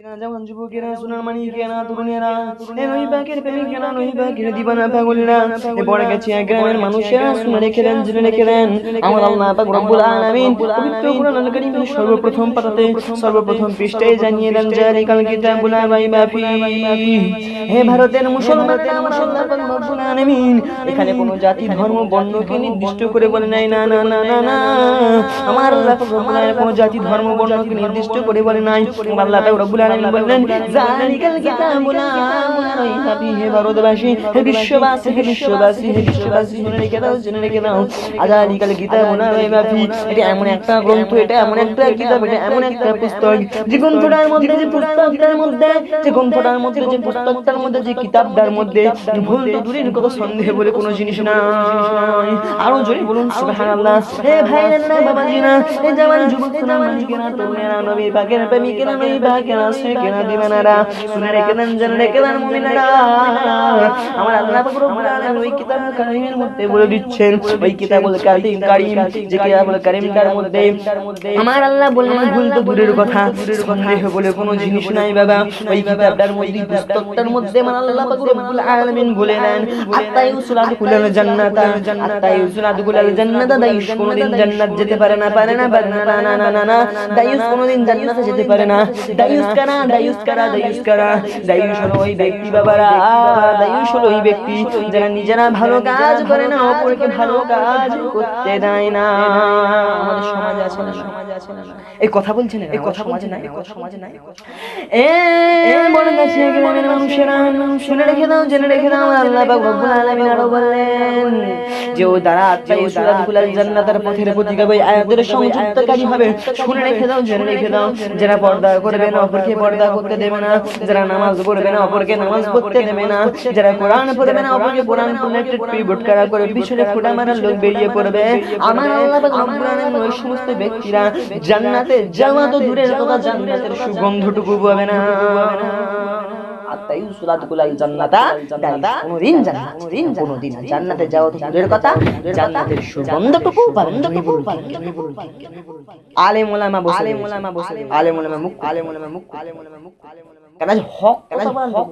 যেমন যুবকেরা সোনার মানি কেনা তরুণেরা এ নই বাকের প্রেমিক কেনা নই বাকের দিবানা পাগলেরা। এ বড় গেছে গ্রামের মানুষেরা শুনে রেখে দেন। জেনে রেখে দেন। আমার আল্লাহ পাক রব্বুল আলামিন পবিত্র কোরআন কারীমের সর্বপ্রথম পাতাতে সর্বপ্রথম পৃষ্ঠায় জানিয়ে দেন জালিকাল কিতাবুল রাইবা ফি হে ভারতের রব্বুল আলামিন। এখানে কোনো জাতি ধর্ম বর্ণকে নির্দিষ্ট করে বলে নাই না না না না না আমার আল্লাহ পাক রব্বুল আলামিন কোনো জাতি ধর্ম বর্ণকে নির্দিষ্ট করে বলে নাই। আল্লাহ পাক রব্বুল আলামিন বললেন জালিকাল কিতাবুল হে ভারতবাসী হে বিশ্ববাসী হে বিশ্ববাসী হে বিশ্ববাসী শুনে রেখে দাও জেনে রেখে দাও আজালিকাল কিতাবুল রাইবা এটা এমন একটা গ্রন্থ এটা এমন একটা কিতাব এটা এমন একটা পুস্তক যে গ্রন্থটার মধ্যে যে পুস্তকটার মধ্যে যে গ্রন্থটার মধ্যে যে পুস্তকটার মধ্যে যে কিতাবটার মধ্যে ভুল তো দূরের কত সন্দেহ বলে কোনো জিনিস নাই আরও জোরে বলুন সুবহানাল্লাহ হে ভাইরা বাবাজিরা হে জওয়ান যুবক সোনা তরুণেরা নবী পাকের প্রেমিকেরা নবী পাকেরা শেখেরা দিবানারা শুনে রেখে দেন জেনে রেখে দেন মুমিনারা আমার আল্লাহ পাক রব্বুল আলামিন ওই কিতাব কারিমের মধ্যে বলে দিচ্ছেন ওই কিতাবুল কারিম কারিম যে কিতাবুল কারিমটার মধ্যে আমার আল্লাহ বললেন ভুল তো দূরের কথা সন্দেহ বলে কোনো জিনিস নাই বাবা ওই কিতাবটার মধ্যে পুস্তকটার মধ্যে আমার আল্লাহ পাক রব্বুল আলামিন বলে দেন আত্তা ইউসুলাত কুলাল জান্নাতা আত্তা ইউসুলাত কুলাল জান্নাতা দাইশ কোনোদিন জান্নাত যেতে পারে না পারে না পারে না না না না না দাইশ কোনোদিন জান্নাতে যেতে পারে না দাইশ কারা কারা দাইশ হলো ওই ব্যক্তি বাবারা হলো ওই ব্যক্তি। যারা নিজেরা ভালো কাজ করে না অপরকে ভালো কাজ করতে দেয় না। আমাদের সমাজে আছে না? সমাজে আছে না? এই কথা বলছেন এই কথা সমাজে নাই এই কথা সমাজে নাই। এ বড় গাছে গ্রামের মানুষেরা শুনে রেখে দাও জেনে রেখে দাও আল্লাহ পাক রব্বুল আলামিন আরও বললেন যে ও দ্বারা সুরাতুল জান্নাতের পথের আয়াতের সংযুক্তকারী হবে। শুনে রেখে দাও জেনে রেখে দাও যারা পর্দা করবে না অপরকে পর্দা করতে দেবে না, যারা নামাজ পড়বে না, অপরকে নামাজ পড়তে দেবে না, যারা কোরআন পড়বে না, অপরকে কোরআন পড়লে টুপি বুটকারা করে পিছনে ফুটা মারার লোক বেরিয়ে পড়বে। আমার আল্লাহ রব্বুল ওই সমস্ত ব্যক্তিরা জান্নাতে যাওয়া তো দূরের কথা, জান্নাতের সুগন্ধটুকু পাবে না। সুরাতুল জান্নাতা। কোনদিন জান্নাত। কোনদিন কোনদিন জান্নাতে যাওয়া তো দূরের কথা। জান্নাতের সুগন্ধটুকু আলেম ওলামা বসে আলেম ওলামা বসে আলেম ওলামা মুখ আলেম ওলামা মুখ আলেম ওলামা মুখ আলেম ওলামা মুখ কেন হক হক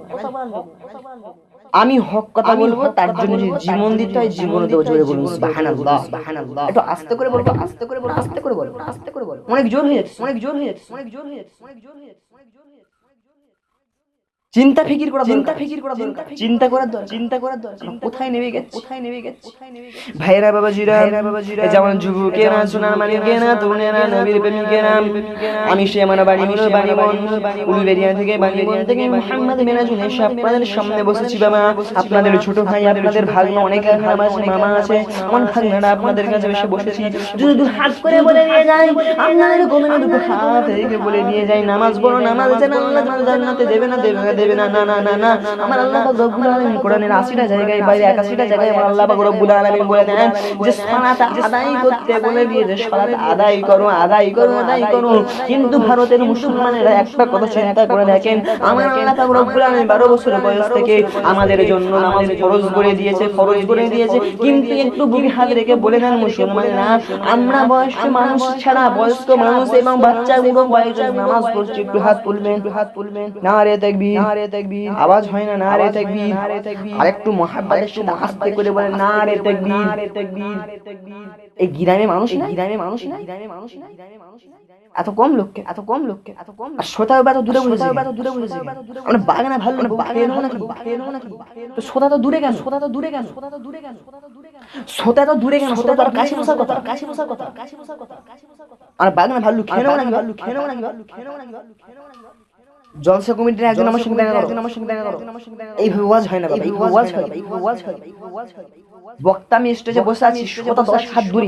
আমি হক কথা বলব তার জন্য যদি জীবন দিতে হয় জীবন দেবো জোরে বলুন সুবহানাল্লাহ সুবহানাল্লাহ। একটু আস্তে করে বলব আস্তে করে বলব আস্তে করে বলব। আস্তে করে বলব অনেক জোর হয়ে যাচ্ছে অনেক জোর হয়ে যাচ্ছে অনেক জোর হয়ে যাচ্ছে অনেক জোর হয়ে যাচ্ছে। অনেক জোর চিন্তা ফিকির করা চিন্তা ফিকির করা দরকার। চিন্তা করার দরকার। চিন্তা করার দরকার। কোথায় নেমে গেছে? কোথায় নেমে গেছে? কোথায় নেমে গেছে? ভাইরা বাবাজিরা ভাইরা বাবাজিরা যেমন যুবকেরা সোনার মানিকেরা তরুণেরা নবীর প্রেমিকেরা আমি সে আমার বাড়ি হলো বাড়ি বন উলুবেরিয়া থেকে বাড়ি বন থেকে মোহাম্মদ মেরাজুল এসে আপনাদের সামনে বসেছি বাবা। আপনাদের ছোট ভাই আপনাদের ভাগ্ন অনেক মামা আছে মামা আছে আমার ভাগ্নারা আপনাদের কাছে এসে বসেছি। যদি দু হাত করে বলে নিয়ে যাই আপনাদের গোমনে দুটো হাত রেখে বলে নিয়ে যাই নামাজ পড়ো নামাজ যেন আল্লাহ জান্নাতে দেবে না দেবে না দেবে না না না না না। আমার আল্লাহ পাক রব্বুল আলামিন কোরআনের 80টা জায়গায় বাইরে 81টা জায়গায় আমার আল্লাহ পাক রব্বুল আলামিন বলে দেন যে সালাত আদায় করতে বলে সালাত আদায় করো আদায় করো আদায় করো। কিন্তু ভারতের মুসলমানেরা একটা কথা চিন্তা করে দেখেন, আমার আল্লাহ পাক রব্বুল আলামিন 12 বছর বয়স থেকে আমাদের জন্য নামাজ ফরজ করে দিয়েছে, ফরজ করে দিয়েছে। কিন্তু একটু বুকে হাত রেখে বলে দেন মুসলমানেরা, আমরা বয়স্ক মানুষ ছাড়া বয়স্ক মানুষ এবং বাচ্চা এবং বয়স্ক নামাজ পড়ছি, একটু হাত তুলবেন। হাত তুলবেন না রে তাকবীর। না তাকবীর। আওয়াজ হয় না না তাকবীর। না রে তাকবীর। আর একটু মহাব্বতের সাথে আস্তে করে বলে না তাকবীর। না তাকবীর। এই গিরামে মানুষ না গিরামে মানুষ না গিরামে মানুষ না গিরামে মানুষ না এত কম লোককে এত কম লোককে। এত কম আর তো দূরে বুঝেছে বা তো দূরে বুঝেছে আমরা বাগানে ভালো না বাগানে নাকি বাগানে তো শ্রোতা তো দূরে কেন? শ্রোতা তো দূরে কেন? শ্রোতা তো দূরে কেন? শ্রোতা তো দূরে কেন? শ্রোতা তো দূরে কেন? শ্রোতা তো কাছে বসার কথা কাছে বসার কথা। কাছে বসার কথা। কাছে বসার কথা। আর বাগানে ভালো খেয়ে নেব নাকি? ভালো খেয়ে নেব নাকি? ভালো খেয়ে নেব নাকি? ভালো খেয়ে নেব নাকি? জলসা কমিটির একজন আমার সঙ্গে দেখা করো। একজন আমার সঙ্গে দেখা করো। এইভাবে ওয়াজ হয় না এইভাবে ওয়াজ হয় এইভাবে ওয়াজ হয় বক্তা আমি স্টেজে বসে আছি শত দশ হাত দূরে।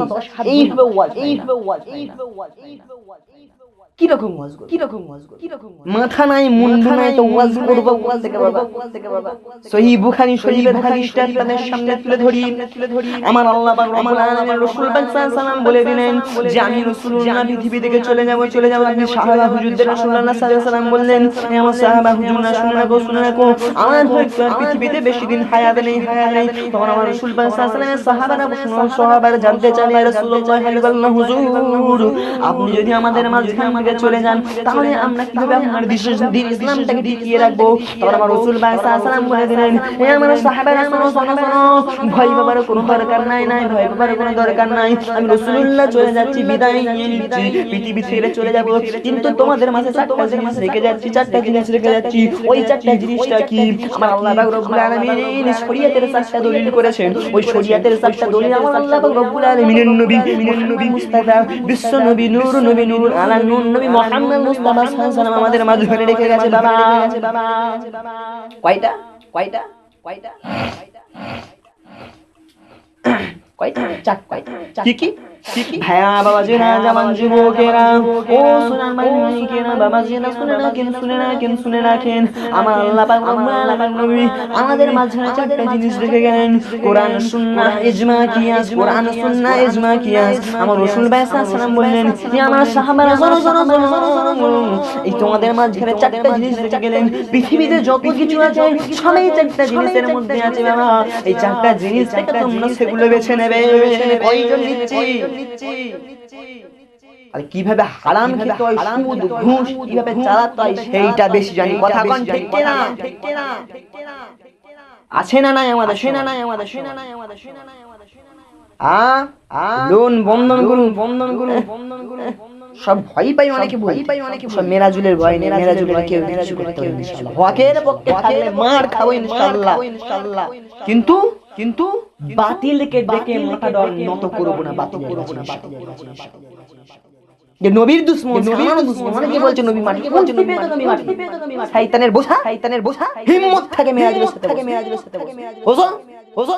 এইভাবে ওয়াজ এইভাবে ওয়াজ এইভাবে ওয়াজ এইভাবে ওয়াজ। কি রকম ওয়াজ করব? কি রকম ওয়াজ করব? কি মাথা নাই মুন্ডু নাই তো ওয়াজ করব ওয়াজ থেকে বাবা সহিহ বুখারী শরীফের হাদিসটা আপনাদের সামনে তুলে ধরি। আমার আল্লাহ পাক আলামিন রাসূল পাক সাল্লাল্লাহু বলে দিলেন যে আমি রাসূলুল্লাহ পৃথিবী থেকে চলে যাব চলে যাব আপনি সাহাবা হুজুরদের রাসূলুল্লাহ সাল্লাল্লাহু আলাইহি বললেন হে আমার সাহাবা হুজুররা শুনে রাখো শুনে রাখো আমার হয়তো পৃথিবীতে বেশি দিন হায়াত নেই হায়াত নেই তখন আমার রাসূল পাক সাল্লাল্লাহু আলাইহি সাহাবারা সাহাবারা জানতে চান রাসূলুল্লাহ সাল্লাল্লাহু হুজুর আপনি যদি আমাদের মাঝখান ফিরে চলে যান, তাহলে আমরা কীভাবে আপনার বিশ্ব- দিন ইসলামটাকে টিকিয়ে রাখব? তখন আমার রসুল ভাই সাল্লাম বলে দিলেন আমার সাহাবারা শোনো শোনো শোনো, ভয় পাবার কোনো দরকার নাই নাই, ভয় পাবার কোনো দরকার নাই। আমি রসুল্লাহ চলে যাচ্ছি, বিদায় নিয়ে নিচ্ছি, পৃথিবী ছেড়ে চলে যাব। কিন্তু তোমাদের মাঝে চারটা জিনিস রেখে যাচ্ছি, চারটা জিনিস রেখে যাচ্ছি। ওই চারটা জিনিসটা কি? আমার আল্লাহ পাক রব্বুল আলামিন শরীয়তের চারটা দলিল করেছেন। ওই শরীয়তের চারটা দলিল আমার আল্লাহ পাক রব্বুল আলামিনের নবী নবী মুস্তাফা, বিশ্ব নবী, নূর নবী, নূর আলা, নূর নবী মুহাম্মদ মুস্তাফা ওয়াসাল্লাম আমাদের মাঝে রেখে গেছে, বাবা। কয়টা? কয়টা? কয়টা? কয়টা? চার কয়টা কি কি? শুনে শুনে রাখেন আমার আমাদের মাঝখানে চারটা জিনিস রেখে গেলেন। কোরআন কোরআন ইজমা, কিয়াস। আমার রাসূল বললেন আমার শোনো এই তোমাদের মাঝখানে চারটা জিনিস রেখে গেলেন। পৃথিবীতে যত কিছু আছে, সবই চারটা জিনিসের মধ্যে আছে, বাবা। এই চারটা জিনিস তোমরা সেগুলো বেছে নেবে। কয়জন নিচ্ছি আর কীভাবে হারাম খেতে হয় সুদ ঘুষ কীভাবে চালাতে হয় সেইটা বেশি জানি কথা কোন ঠিক না আছে না নাই আমাদের নাই আমাদের নাই আমাদের নাই আমাদের নাই আমাদের। লোন বন্ধন করুন বন্ধন করুন বন্ধন করুন সব ভয় পাই অনেকে ভয় পাই অনেকে সব মেরাজুলের ভয় নেই মেরাজুলের কেউ কিছু করতে ইনশাআল্লাহ হকের পক্ষে থাকলে মার খাব ইনশাআল্লাহ ইনশাআল্লাহ কিন্তু কিন্তু বাতিলকে ডেকে মাথা ডর নত করব না বাতিল করব না বাতিল যে নবীর দুশ্মন নবীর দুশ্মন অনেকে বলছে নবী মাটি? বলছে নবী মাটি? শয়তানের বোঝা? শয়তানের বোঝা? হিম্মত থাকে মেরাজুলের সাথে থাকে মেরাজুলের সাথে ওজো ওজো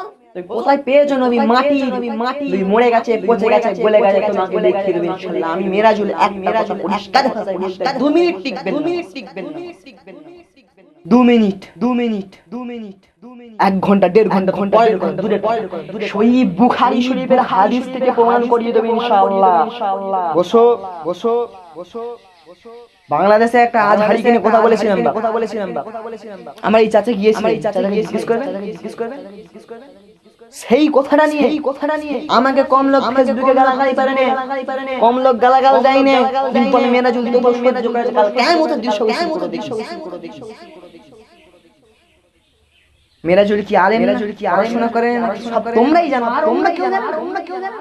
কোথায় পেয়েছ নবী মাটি? মাটি? তুই মরে গেছে পচে গেছে গলে গেছে তোমাকে দেখিয়ে দেবে ইনশাআল্লাহ আমি মেরাজুল এক মেরাজুল পরিষ্কার ভাষায় বলতে দু মিনিট টিকবেন দু মিনিট টিকবেন দু মিনিট দু মিনিট দু মিনিট এক ঘণ্টা দেড় ঘণ্টা ঘণ্টা দেড় ঘণ্টা দূরে দূরে সই বুখারি শরীফের হাদিস থেকে প্রমাণ করিয়ে দেবে ইনশাআল্লাহ। বসো বসো বসো বাংলাদেশে একটা আজ হারিকেনে কথা বলেছিলাম আমরা। কথা বলেছিলাম আমার। এই চাচা গিয়েছিলাম এই চাচা গিয়ে জিজ্ঞেস জিজ্ঞেস সেই কথাটা নিয়ে এই কথাটা নিয়ে আমাকে কম লোক ফেসবুকে গালাগালি পারে না। কম লোক গালাগাল দেয় না। আমি মেয়েরা যদি তোমার মেয়েরা যদি কাল কেমন মতো দৃশ্য করে দৃশ্য মেরা জুড়ি কি আলেম মেরা জুড়ি কি আলোচনা করেন সব তোমরাই জানো তোমরা কেউ জানো। তোমরা কেউ জানো।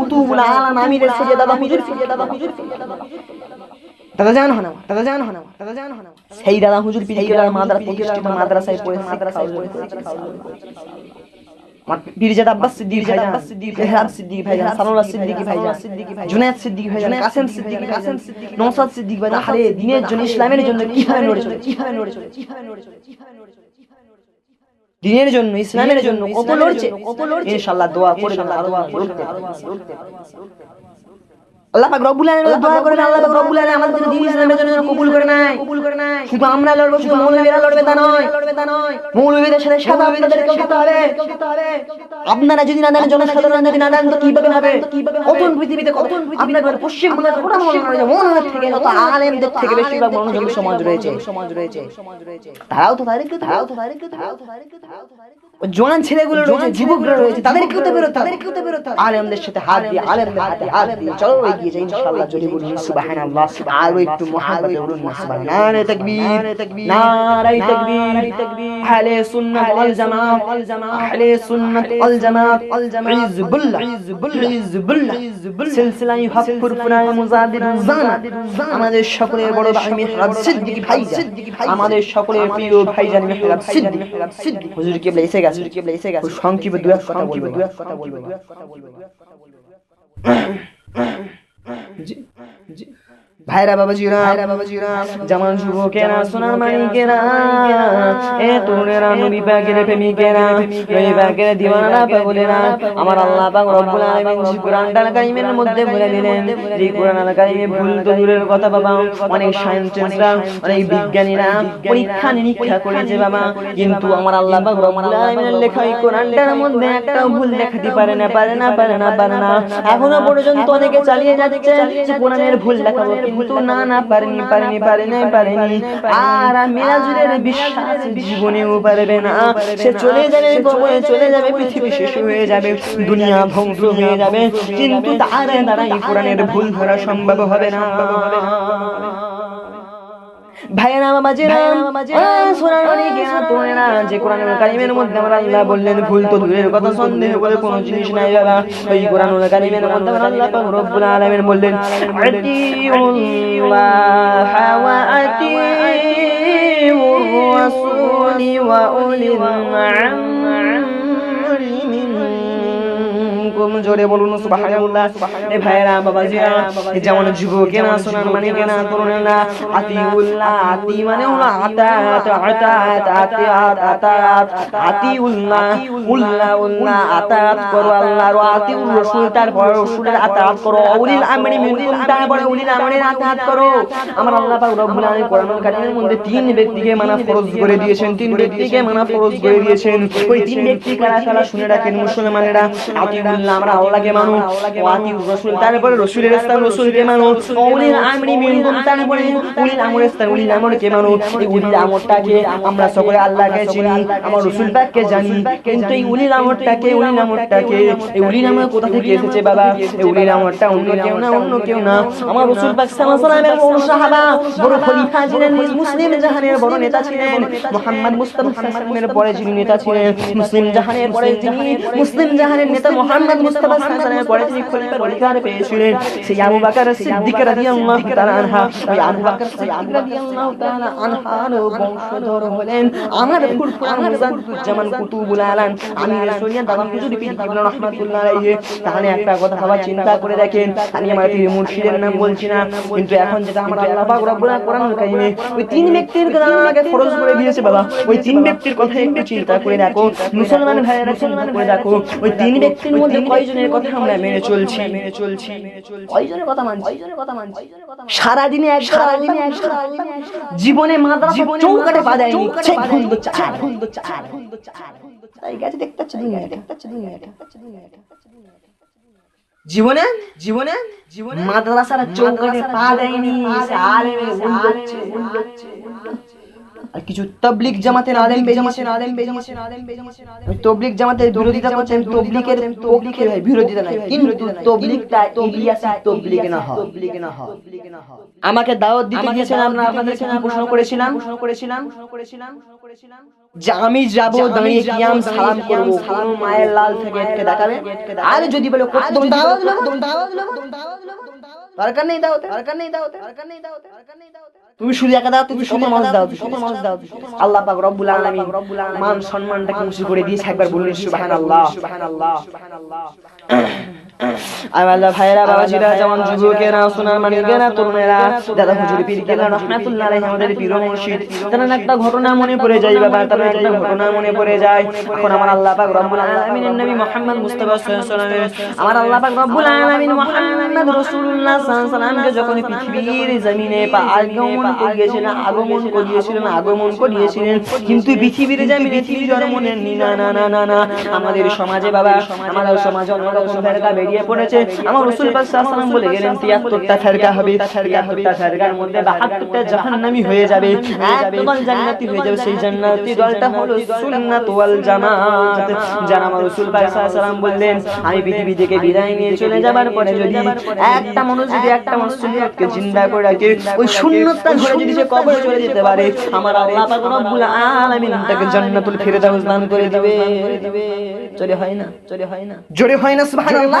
কুতুবুল আলাম আমিরের দাদা হুজুর দাদা হুজুর দাদা দাদা জান হনা দাদা জান হনা দাদা জান হনা সেই দাদা হুজুর পিরিজাদার মাদ্রাসা প্রতিষ্ঠিত মাদ্রাসায় পড়ে মাদ্রাসায় পড়ে আমার পীরজাদা আব্বাস সিদ্দিক ভাই আব্বাস সিদ্দিক সিদ্দিক ভাই সানোরা সিদ্দিক ভাই সিদ্দিক ভাই জুনায়েদ সিদ্দিক ভাই কাসেম সিদ্দিক কাসেম সিদ্দিক নওশাদ সিদ্দিক ভাই আরে দিনের জন্য ইসলামের জন্য কীভাবে লড়ে চলে কীভাবে লড়ে চলে কীভাবে লড়ে চলে কীভাবে লড়ে চলে দিনের জন্য ইসলামের জন্য কত লড়ছে? কত লড়ছে? ইনশাআল্লাহ দোয়া করে লড়তে আল্লাহ পাক রব্বুল আলামিন দোয়া করেন আল্লাহ পাক রব্বুল আলামিন আমাদের জন্য দ্বীন ইসলামের জন্য কবুল করে নাই কবুল করে নাই শুধু আমরা লড়বো শুধু মৌলভীরা লড়বে তা নয়। লড়বে তা নয়। মৌলভীদের সাথে সাথে আপনাদেরকে খেতে হবে। আপনারা যদি না দেন জনসাধারণ যদি না দেন তো কীভাবে হবে? কতন পৃথিবীতে কতন আপনাদের পশ্চিম বাংলার কোটা থেকে যত আলেমদের থেকে বেশিরভাগ মনোযোগী সমাজ রয়েছে সমাজ রয়েছে। সমাজ রয়েছে। তারাও তো তাদেরকে তারাও তো তাদেরকে তারাও তো তাদেরকে তারাও তো তাদেরকে জোয়ান ছেলেগুলো রয়েছে যুবকরা রয়েছে তাদেরকেও তো বেরোতে তাদেরকেও তো বেরোতে আলেমদের সাথে হাত দিয়ে আলেমদের হাতে হাত দিয়ে চলো এগিয়ে যাই ইনশাআল্লাহ যদি বলি সুবহানাল্লাহ আরও একটু মহাব্বতে বলুন সুবহান নারে তাকবীর নারে তাকবীর আহলে সুন্নাত ওয়াল জামাত আহলে সুন্নাত ওয়াল জামাত হিজবুল্লাহ হিজবুল্লাহ সিলসিলা হক ফুরফুরায়ে মুজাহিদ জানা আমাদের সকলের বড় ভাই মেহরাব সিদ্দিকী ভাইজান আমাদের সকলের প্রিয় ভাইজান মেহরাব সিদ্দিক। হুজুর কেবলা এসে গেছে হুজুর কেবলা এসে গেছে সংক্ষিপে দুই এক কথা বলব দুই এক কথা বলব কথা জি। ভাইরা বাবাজিরা ভাইরা বাবাজিরা জামান যুবকেরা সোনার মানিকেরা এ তোরেরা নবী পাকের প্রেমিকেরা নবী পাকের দিওয়ানা পাগলেরা আমার আল্লাহ পাক রব্বুল আলামিন যে কারিমের মধ্যে বলে দিলেন যে কারিমে ভুল তো দূরের কথা বাবা অনেক সায়েন্টিস্টরা অনেক বিজ্ঞানীরা পরীক্ষা নিরীক্ষা করেছে বাবা কিন্তু আমার আল্লাহ পাক রব্বুল আলামিনের লেখা এই কোরআনটার মধ্যে একটা ভুল দেখাতে পারে না পারে না পারে না পারে না এখনও পর্যন্ত অনেকে চালিয়ে যাচ্ছে। কোরআনের ভুল দেখাবো কিন্তু না না পারেনি পারেনি পারেনি পারেনি আর মেরাজুলের বিশ্বাস জীবনেও পারবে না। সে চলে যাবে কবরে চলে যাবে পৃথিবী শেষ হয়ে যাবে দুনিয়া ধ্বংস হয়ে যাবে। কিন্তু তার দ্বারা এই কোরআনের ভুল ধরা সম্ভব হবে না। ভাইয়েরা বাবাজিরা সোনার কেনা তোমরা যে কোরআনুল কারিমের মধ্যে আমরা আল্লাহ বললেন ভুল তো দূরের কথা সন্দেহ করে কোনো জিনিস নাই বাবা। ওই কোরআনুল কারিমের মধ্যে আমরা আল্লাহ পাক রব্বুল আলামিন বললেন আতিউল্লাহ ওয়া আতিউর রাসূল ওয়া উলিল আমরি মিনকুম জোরে বলুন সুবহানাল্লাহ এ ভাইরা বাবাজিরা যেমন যুবকেরা সোনার মানে তরুণেরা আতিউল্লাহ আতি মানে হলো আতাত আতাত আতিয়াত আতাত আতিউল্লাহ উল্লাহ উল্লাহ আতাত করো আল্লাহর আতিউর রাসূল তারপর রাসূলের আতাত করো উলিল আমরি মিনকুম তারপরে উলিল আমরির আতাত করো আমার আল্লাহ পাক রব্বুল আলামিন কোরআনুল কারীমের মধ্যে তিন ব্যক্তিকে মানা ফরজ করে দিয়েছেন তিন ব্যক্তিকে মানা ফরজ করে দিয়েছেন ওই তিন ব্যক্তি কারা কারা শুনে রাখেন মুসলমানেরা আতিউল্লাহ আমরা আল্লাহকে মানো ও রাসূল, তারপরে রাসূলের স্থান রাসূলকে উলিল আমরি মিনকুম, তারপরে উলিল আমরের স্থান উলিল আমরকে এই উলিল আমরটাকে আমরা সকলে আল্লাহকে চিনি, আমার রাসূল পাককে জানি। কিন্তু এই উলিল আমরটাকে উলিল আমরটাকে, এই উলিল আমর কোথা থেকে এসেছে বাবা? এই উলিল আমরটা অন্য কেউ না, অন্য কেউ না। আমার রাসূল পাক সাল্লাল্লাহু আলাইহি বড় সাহাবা, বড় খলিফা ছিলেন মুসলিম জাহানের বড় নেতা ছিলেন। মুহাম্মদ মুস্তাফা সাল্লামের পরে যিনি নেতা ছিলেন, মুসলিম জাহানের পরে যিনি মুসলিম জাহানের নেতা মুহাম্মদ মুস্তাফা সাল্লামের পরে যিনি খলিফার অধিকার পেয়েছিলেন। সেই আবু বকর সিদ্দিক রাদিয়াল্লাহু তাআলা আনহা, ওই আবু বকর সিদ্দিক রাদিয়াল্লাহু তাআলা আনহার বংশধর হলেন। আমার কুতুবুল কিবলা রাহমাতুল্লাহ আলাইহি তাহলে একটা কথা সবাই চিন্তা করে দেখেন। আমি আমার পীর মুর্শিদের নাম বলছি না, কিন্তু এখন যেটা আল্লাহ পাক রব্বুল ওই তিন ব্যক্তির কথা আমাকে ফরজ করে দিয়েছে বাবা। ওই তিন ব্যক্তির কথা একটু চিন্তা করে দেখো। মুসলমান ভাইয়েরা চিন্তা করে দেখো। ওই তিন ব্যক্তির মধ্যে কয়জনের কথা আমরা মেনে চলছি? মেনে চলছি। কয়জনের কথা মানছি? কয়জনের কথা মানছি? সারা দিনে এক সারা দিনে এক জীবনে চৌকাটে পা দেয়নি সেই ভুল তো চার। তো চার। তো চার। তাই গেছে দেখতে পাচ্ছ দুনিয়া দেখতে পাচ্ছ দুনিয়া দেখতে পাচ্ছ দুনিয়া জীবনে? জীবনে? জীবনে? মাদ্রাসার চৌকাটে পা দেয়নি আলেমে হচ্ছে ভুল হচ্ছে আর কিছু তবলিক জামাতের আলেম বেরিয়েছেন আলেম বেরিয়েছেন আলেম বেরিয়েছেন ওই তবলিক জামাতের বিরোধিতা করছেন তবলিকের তবলিকের ভাই বিরোধিতা নাই। কিন্তু তবলিকটা ইলিয়াসি তবলিক না হয়। তবলিক না হয় আমাকে দাওয়াত দিতে গিয়েছেন আমরা আপনাদের কাছে প্রশ্ন করেছিলাম প্রশ্ন করেছিলাম প্রশ্ন করেছিলাম। প্রশ্ন করেছিলাম। যে আমি যাব দাঁড়িয়ে কিয়াম সালাম করব। সালাম মায়ের লাল থেকে এটকে দেখাবে। আর যদি বলে কত দাওয়াত দাওয়াত দাওয়াত দরকার নেই দাওতে দরকার নেই দাওতে দরকার নেই দাওতে দরকার নেই দাওতে তুমি শুধু একা দাও তুমি শুধু মানুষ দাও শুধু মানুষ দাও। আল্লাহ পাক রব্বুল আলামিন রব্বুল আলামিন মান সম্মানটাকে উঁচু করে দিয়েছে একবার বলুন সুবহানাল্লাহ। সুবহানাল্লাহ সুবহানাল্লাহ। আল্লাহ ভাইরা বাবাজিরা যেমন যুবকেরা সোনার মানিকেরা তরুণেরা দাদা হুজুর পীর রহমাতুল্লাহ আলাইহি আমাদের পীর মুর্শিদ তার একটা ঘটনা মনে পড়ে যায় বাবা তার একটা ঘটনা মনে পড়ে যায় এখন আমার আল্লাহ পাক রব্বুল আলামিনের নবী মুহাম্মদ মুস্তাফা সাল্লাল্লাহু আলাইহি আমার আল্লাহ পাক রব্বুল আলামিন মুহাম্মদ রাসূলুল্লাহ সাল্লাল্লাহু আলাইহি যখন পৃথিবীর জমিনে পা আগমন করিয়েছিলেন আগমন করিয়েছিলেন আগমন করিয়েছিলেন কিন্তু পৃথিবীর জমিনে তিনি জন্ম নেননি না না না না আমাদের সমাজে বাবা আমাদের সমাজে অনেক রকম ফেরকা বেরিয়ে পড়েছে। আমার রাসূল পাক বলে গেলেন 73টা ফেরকা হবে 73টা ফেরকার মধ্যে 72টা জাহান্নামী হয়ে যাবে। একটা দল জান্নাতি হয়ে যাবে সেই জান্নাতি দলটা হলো সুন্নাত ওয়াল জামাত। যারা আমার রাসূল ওয়াসাল্লাম বললেন আমি পৃথিবী থেকে বিদায় নিয়ে চলে যাবার পরে যদি একটা মানুষ যদি একটা মানুষ সুন্নাতকে জিন্দা করে রাখে ওই সুন্নাতটা ধরে যদি সে কবরে চলে যেতে পারে আমার আল্লাহ পাক রব্বুল আলামিন তাকে জান্নাতুল ফিরদাউস দান করে দিবে। চলে হয় না চলে হয় না। জোরে হয় না সুবহানাল্লাহ।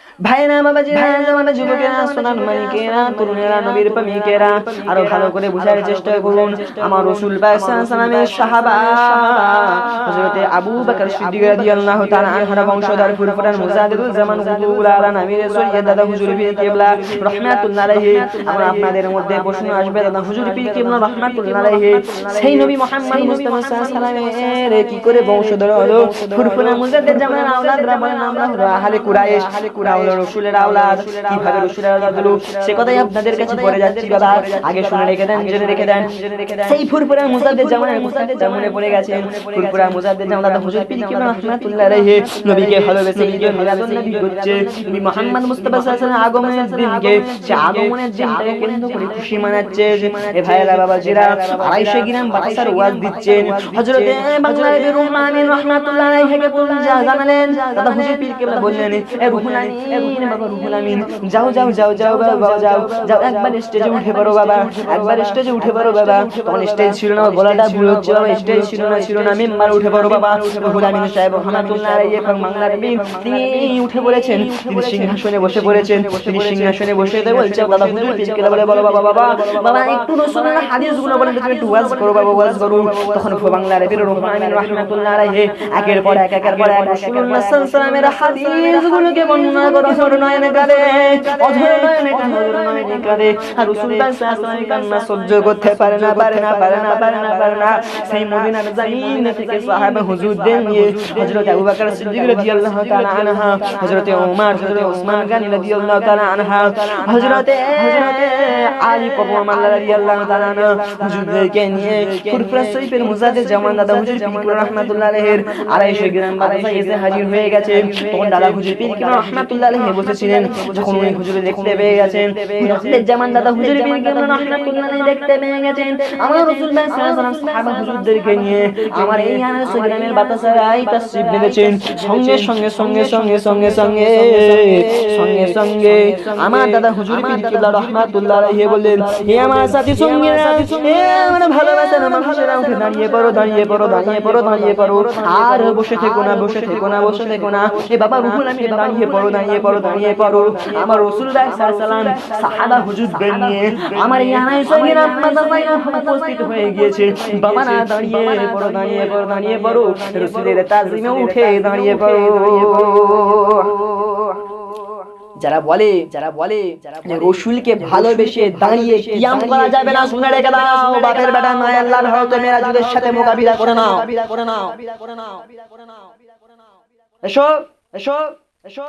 সুবহানাল্লাহ ভাইরা বাবাজিরা জামানা যুবকেরা সোনার মানিকেরা তরুণেরা নবীর প্রেমিকেরা আরও ভালো করে বোঝার চেষ্টা করুন। আমার রাসূল পাক সাহাবা হযরতে আবু বকর সিদ্দিক রাদিয়াল্লাহু তাআলা আনহার বংশধর ফুরফুরান মুজাহিদুল জামান কুতুবুল আলা নবীর সৈয়দ দাদা হুজুর পীর কিবলা রাহমাতুল্লাহ আলাইহি। আমরা আপনাদের মধ্যে প্রশ্ন আসবে দাদা হুজুর পীর কিবলা রাহমাতুল্লাহ আলাইহি। সেই নবী মুহাম্মদ মুস্তাফা সাল্লাল্লাহু আলাইহি কি করে বংশধর হলো? ফুরফুরান মুজাহিদ জামানের আওলাদরা বলেন আমরা হলো আহলে কুরাইশ আহলে কুরাইশ। হলো রসুলের আওলাদ, কীভাবে রসুলের আওলাদ হলো, সে কথাই আপনাদের কাছে পড়ে যাচ্ছি বাবা। আগে শুনে রেখে দেন, জেনে রেখে দেন। সেই ফুরফুরা মুসাদ্দের জামানের মুসাদ্দের মনে পড়ে গেছে ফুরফুরা মুসাদ্দের জামান হুজুর পীর কি রহমাতুল্লাহ আলাইহি, নবীকে ভালোবেসে নবীকে মিলাদুন নবী হচ্ছে নবী মুহাম্মদ মুস্তাফা সাল্লাল্লাহু আগমনের দিনকে, সে আগমনের দিনটাকে কেন্দ্র করে খুশি মানাচ্ছে এ ভাইরা বাবা জিরা, আড়াইশো গ্রাম বাতাসার ওয়াজ দিচ্ছেন। হযরতে বাংলার বীর রহমানিন রহমাতুল্লাহ আলাইহিকে জানালেন, দাদা হুজুর পীর কেবলা বললেন, এ রুহুল আমিন বাবা রুহুল আমিন। যাও যাও যাও যাও বাবা যাও যাও। একবার স্টেজে উঠে পড়ো বাবা একবার স্টেজে উঠে পড়ো বাবা। তখন স্টেজ ছিল না গলাটা ভুল হচ্ছে বাবা স্টেজ ছিল না ছিল না মেম্বার উঠে পড়ো বাবা। রুহুল আমিন সাহেব রহমাতুল্লাহ আলাইহি এবং বাংলার বীর তিনি উঠে পড়েছেন। তিনি সিংহাসনে বসে পড়েছেন। তিনি সিংহাসনে বসে তাই বলছে দাদা হুজুর পীর কেবলা বলে বলো বাবা বাবা। বাবা একটু রসুলের হাদিসগুলো বলেন তুমি একটু ওয়াজ করো বাবা ওয়াজ করো। তখন বাংলার বীর রহমান আমিন রহমাতুল্লাহ আলাইহি একের পর এক একের পর এক রাসূলুল্লাহ সাল্লাল্লাহু আলাইহি। ওয়াসাল্লামের হাদিসগুলোকে বর্ণনা জমিন দাদা গ্রাম এসে হাজির হয়ে গেছে। তখন দাদা হুজুর রহমাতুল্লাহ আলাইহি বসেছিলেন যখন উনি হুজুর দেখতে পেয়ে গেছেন জামান দাদা হুজুর রহমাতুল্লাহ দেখতে পেয়ে গেছেন আমার সাল্লাল্লাহু আলাইহি ওয়াসাল্লাম সাহাবা হুজুরদেরকে নিয়ে আমার এই গ্রামের বেঁধেছেন সঙ্গে সঙ্গে সঙ্গে সঙ্গে সঙ্গে সঙ্গে সঙ্গে সঙ্গে আমার দাদা হুজুর রহমাতুল্লাহ আলাইহি বললেন হে আমার সাথী সঙ্গীরা হে আমার ভালোবাসার মানুষেরা উঠে দাঁড়িয়ে পড়ো দাঁড়িয়ে পড়ো দাঁড়িয়ে পড়ো দাঁড়িয়ে পড়ো আর বসে থেকো না বসে থেকো না বসে থেকো না এ বাবা রুহুল আমি দাঁড়িয়ে পড়ো দাঁড়িয়ে পড়ো দাঁড়িয়ে পড়ো আমার সাহাবা নিয়ে আমার গ্রাম মাদ্রাসায় উপস্থিত হয়ে গিয়েছে। বাবা না, দাঁড়িয়ে পড়ো দাঁড়িয়ে পড়ো দাঁড়িয়ে পড়ো। রাসূলের তাজিমে উঠে দাঁড়িয়ে পড়ো। যারা বলে যারা বলে রসুলকে ভালোবেসে দাঁড়িয়ে কিয়াম করা যাবে না, শুনে রেখে দাও। বাপের বেটা নয়, আল্লাহর হয়তো মেরাজুদের সাথে মোকাবিলা করে নাও করে নাও। এসো এসো এসো।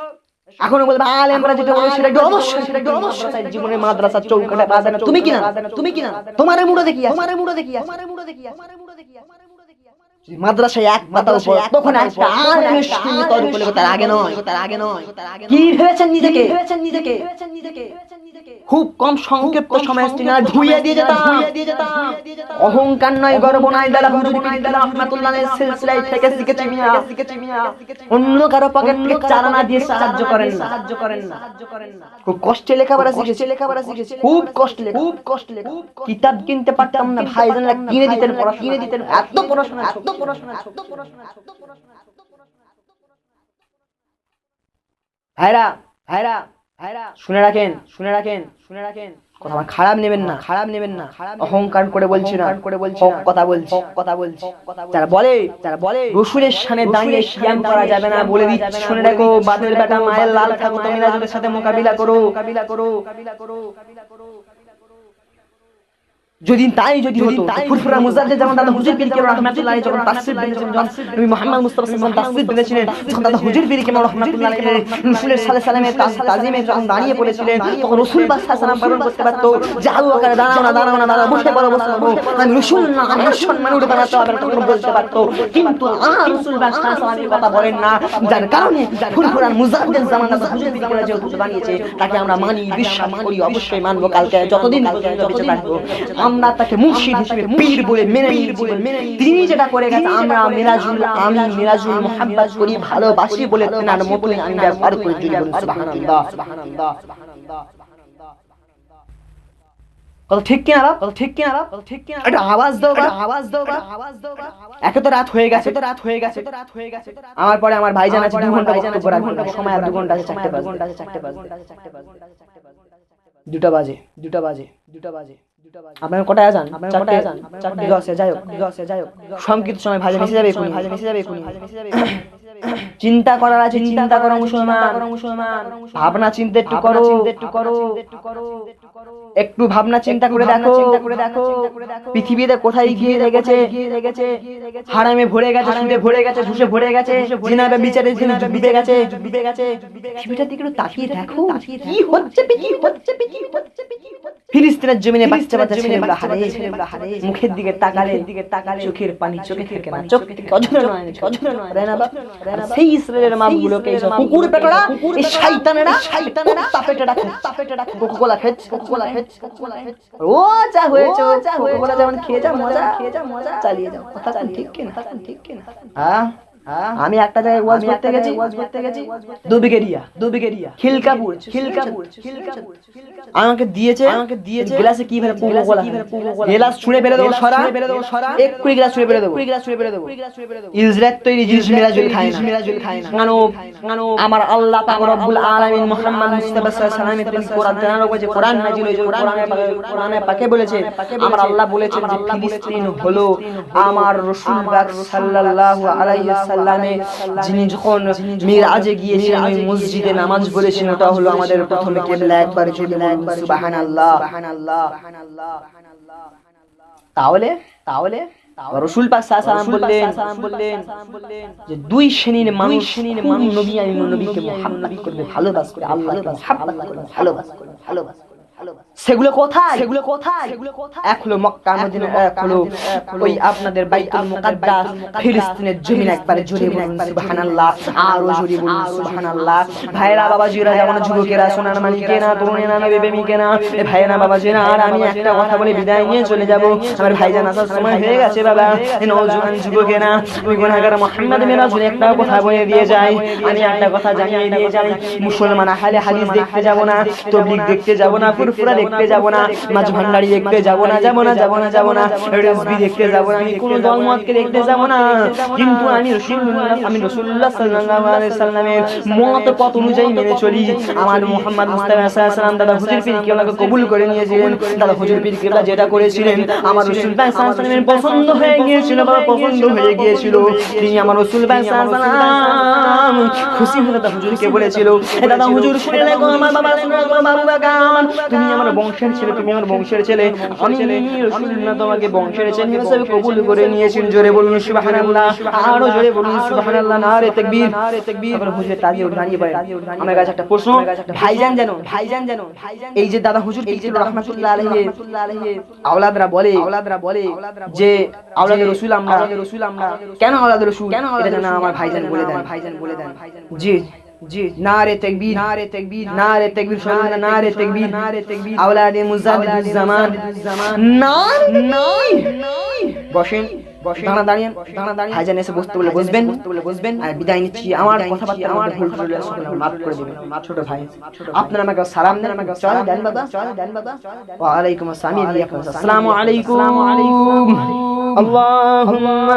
এখনও বলবে আলেমরা যেটা বলে সেটা অবশ্যই সেটা অবশ্যই। জীবনে মাদ্রাসা চৌকাটা বাজানো তুমি কি না তুমি কি না তোমার মুড়ো দেখি তোমার মুড়ো দেখি তোমার মুড়ো দেখি তোমার মুড়ো দেখি মাদ্রাসায় এক পাতা উপর তখন একটা আর তর্ক তার আগে নয়। তার আগে নয়। কি ভেবেছেন নিজেকে? ভেবেছেন নিজেকে? খুব কম সংক্ষিপ্ত সময় স্টিনার ধুইয়ে দিয়ে যেতাম। অহংকার নয় গর্ব নয় দাদা হুজুর পীর দাদা রহমাতুল্লাহের সিলসিলায় থেকে শিখেছি মিয়া। শিখেছি মিয়া। অন্য কারও পকেট থেকে চালানা দিয়ে সাহায্য করেন না। সাহায্য করেন না। খুব কষ্টে লেখাপড়া শিখেছি। লেখাপড়া শিখেছি। খুব কষ্ট খুব কষ্ট কিতাব কিনতে পারতাম না। ভাইজানরা কিনে দিতেন পড়া কিনে দিতেন। এত পড়াশোনা এত পড়াশোনা এত পড়াশোনা এত পড়াশোনা এত পড়াশোনা ভাইরা ভাইরা ভাইরা শুনে রাখেন শুনে রাখেন শুনে রাখেন। কথা খারাপ নেবেন না খারাপ নেবেন না। অহংকার করে বলছি না। করে বলছি কথা বলছি। কথা বলছি। যারা বলে যারা বলে রসুলের সামনে দাঁড়িয়ে শ্যাম করা যাবে না বলে দিচ্ছি শুনে রাখো বাদের বেটা মায়ের লাল ঠাকুর তুমি সাথে মোকাবিলা করো মোকাবিলা করো মোকাবিলা করো। মোকাবিলা করো। যদি তাই যদি হতো ফুরফুরা মুজাদ্দিদ যেমন দাদা হুজুর পীর কেমন রহমাতুল্লাহ যখন যখন নবী মুহাম্মদ মুস্তাফা সাল্লাল্লাহু দাদা হুজুর পীর কেমন রহমাতুল্লাহ রাসূলের সাল্লাল্লাহু সাল্লামের তাজিমে যখন দাঁড়িয়ে পড়েছিলেন তখন রাসূল পাক সাল্লাল্লাহু করতে পারতো যে আবু বকর দাঁড়াও না দাঁড়াও না দাঁড়াও বসে পড়ো বসে পড়ো আমি রাসূল না আমার সম্মান উঠে দাঁড়াতে হবে তখন বলতে পারতো। কিন্তু আর রাসূল পাক সাল্লাল্লাহু কথা বলেন না যার কারণে ফুরফুরা মুজাদ্দিদ জামান দাদা হুজুর পীর কেমন যে বানিয়েছে তাকে আমরা মানি বিশ্বাস করি অবশ্যই মানবো কালকে যতদিন পর্যন্ত বেঁচে থাকব। আমরা তাকে মুর্শিদ হিসেবে পীর বলে মেনে তিনি যেটা করে গেছে আমরা মিরাজুল আমি মিরাজুল মোহাম্মত করি ভালোবাসি বলে তেনার মতই আমি ব্যবহার করি বলুন সুবহানাল্লাহ সুবহানাল্লাহ সুবহানাল্লাহ ঠিক কিনা বাপ কত ঠিক কিনা বাপ কত ঠিক কিনা একটা আওয়াজ দাও বাপ আওয়াজ দাও বাপ আওয়াজ দাও বাপ একে তো রাত হয়ে গেছে। তো রাত হয়ে গেছে। তো রাত হয়ে গেছে। আমার পরে আমার আছে ঘণ্টা সময় আর ঘণ্টা আছে আছে বাজে দুটা বাজে দুটা বাজে। আপনার কটায় আজান আপনার কটায় আজান চারটে দশে যাই হোক দশে যাই হোক সংকিত সময় ভাজে মিশে যাবে এখুনি ভাজে মিশে যাবে এখুনি চিন্তা করার আছে চিন্তা করো মুসলমান ভাবনা চিন্তা একটু করো একটু করো একটু ভাবনা চিন্তা করে দেখো চিন্তা করে দেখো পৃথিবীতে কোথায় গিয়ে গিয়ে হারামে ভরে গেছে সুদে ভরে গেছে ঘুষে ভরে গেছে জিনাবে বিচারে ডুবে গেছে ডুবে গেছে পৃথিবীটার দিকে একটু তাকিয়ে দেখো কি হচ্ছে কি হচ্ছে কি হচ্ছে ফিলিস্তিনের জমিনে বাচ্চা বাচ্চা ছেলেগুলো হারে মুখের দিকে তাকালে দিকে তাকালে চোখের পানি চোখে থাকে না চোখ থেকে অঝরে নয় অঝরে নয় না না সেই ইসরায়েলের মালগুলোকে এই সব কুকুর পেটরা এই শয়তানেরা শয়তানেরা তাপেটেরা তাপেটেরা কোকোলা খেচ কোকোলা খেচ কোকোলা খেচ ও যা হয়েছে ও যা হয়েছে যেমন খেয়ে যা মজা খেয়ে যা মজা চালিয়ে যাও কথা ঠিক কিনা? ঠিক কিনা? হ্যাঁ আমি একটা জায়গায় ওয়াজ করতে গেছি ওয়াজ করতে গেছি। দুবিগেরিয়া দুবিগেরিয়া খিলকাপুর খিলকাপুর খিলকাপুর আমাকে দিয়েছে আমাকে দিয়েছে। গ্লাসে কি ভরে কোকো কোলা গ্লাস ছুঁড়ে ফেলে দেবো সরা। ফেলে দেবো সরা। এক কুড়ি গ্লাস ছুঁড়ে ফেলে দেবো কুড়ি গ্লাস ছুঁড়ে ফেলে দেবো ইসরায়েল তৈরি জিনিস মিরাজুল খায় না। মিরাজুল খায় না। মানব আমার আল্লাহ পাক রব্বুল আলামিন মুহাম্মদ মুস্তাফা সাল্লাল্লাহু আলাইহি তিনি কোরআন তেনার উপরে কোরআন নাজিল হয়েছে। কোরআনে পাকে কোরআনে পাকে বলেছে আমার আল্লাহ বলেছেন যে ফিলিস্তিন হলো আমার রাসূল পাক সাল্লাল্লাহু আলাইহি সাল্লামে যিনি যখন মিরাজে গিয়েছিলেন ওই মসজিদে নামাজ পড়েছেন ওটা হলো আমাদের প্রথমে কিবলা একবার যদি একবার সুবহানাল্লাহ। সুবহানাল্লাহ তাহলে তাহলে রসুল পাক বললেন বললেন যে দুই শ্রেণির মানুষ শ্রেণির মানুষ নবী আমি নবীকে মুহাম্মদ করবে ভালোবাস করে আল্লাহকে মুহাব্বত করে ভালোবাস করে ভালোবাস করে সেগুলো কোথায়? সেগুলো কোথায়? সেগুলো কোথায়? এক হলো মক্কা মদিনা এক হলো ওই আপনাদের বাইতুল মুকাদ্দাস ফিলিস্তিনের জমিন একবারে জোরে বলুন সুবহানাল্লাহ আরও জোরে বলুন সুবহানাল্লাহ। ভাইরা বাবাজিরা যেমন যুবকেরা সোনার মালিকেরা তরুণেরা নবী প্রেমিকেরা এ ভাইরা বাবাজিরা আর আমি একটা কথা বলে বিদায় নিয়ে চলে যাব। আমার ভাইজান আসার সময় হয়ে গেছে বাবা। এই নওজোয়ান যুবকেরা ওই গুনাহগার মুহাম্মদ মিরাজুল একটা কথা বলে দিয়ে যায় আমি একটা কথা জানিয়ে দিয়ে যাই মুসলমান আহলে হাদিস দেখতে যাব না তবলিগ দেখতে যাব না ফুরফুরা দেখতে যাব না মাঝ ভান্ডারি দেখতে যাব না যাব না যাব না যাব না রেসবি দেখতে যাব না আমি কোনো দলমতকে দেখতে যাব না কিন্তু আমি রাসূলুল্লাহ আমি রাসূলুল্লাহ সাল্লাল্লাহু আলাইহি সাল্লামের মত পথ অনুযায়ী মেনে চলি আমার মুহাম্মদ মুস্তাফা সাল্লাল্লাহু দাদা হুজুর পীর কেবলাকে কবুল করে নিয়েছিলেন দাদা হুজুর পীর কেবলা যেটা করেছিলেন আমার রাসূল পাক সাল্লাল্লাহু আলাইহি সাল্লামের পছন্দ হয়ে গিয়েছিল বাবা পছন্দ হয়ে গিয়েছিল তিনি আমার রাসূল পাক সাল্লাল্লাহু আলাইহি সাল্লাম খুশি হয়ে দাদা হুজুরকে বলেছিল "এ দাদা হুজুর শুনে লেগো আমার বাবা শুনে লেগো বাবু বাগান তুমি আমার বংশের ছেলে তুমি আমার বংশের ছেলে। আমি তোমাকে বংশের ছেলে হিসেবে কবুল করে নিয়েছেন। জোরে বলুন সুবহানাল্লাহ। আরও জোরে বলুন সুবহানাল্লাহ নারে তাকবীর। নারে তাকবীর। তারপর হুজুর তাজিয়ে দাঁড়িয়ে পড়ে। আমার কাছে একটা প্রশ্ন। ভাইজান জানো ভাইজান জানো এই যে দাদা হুজুর এই যে রাহমাতুল্লাহ আলাইহি আওলাদরা বলে আওলাদরা বলে যে আওলাদের রাসূল আমরা। রাসূল আমরা। কেন আওলাদের রাসূল? কেন এটা জানা আমার ভাইজান বলে দেন। ভাইজান বলে দেন। জি। জি নারে তাকবীর নারে তাকবীর নারে তাকবীর শুনুন নারে তাকবীর নারে তাকবীর আওলাদে মুজাদ্দিদ জামান নার নাই বসেন বসেন। দাঁড়া দাঁড়িয়ে দাঁড়া দাঁড়িয়ে। এসে বসতে বলে বসবেন। বসতে বলে বসবেন। আর বিদায় নিচ্ছি। আমার কথাবার্তা আমার ভুল ভুল মাফ করে দিবেন। ছোট ভাই আপনারা আমাকে সালাম দেন আমাকে চল দেন বাবা চল দেন বাবা। ওয়া আলাইকুম। আসসালাম। আসসালামু আলাইকুম। আল্লাহুম্মা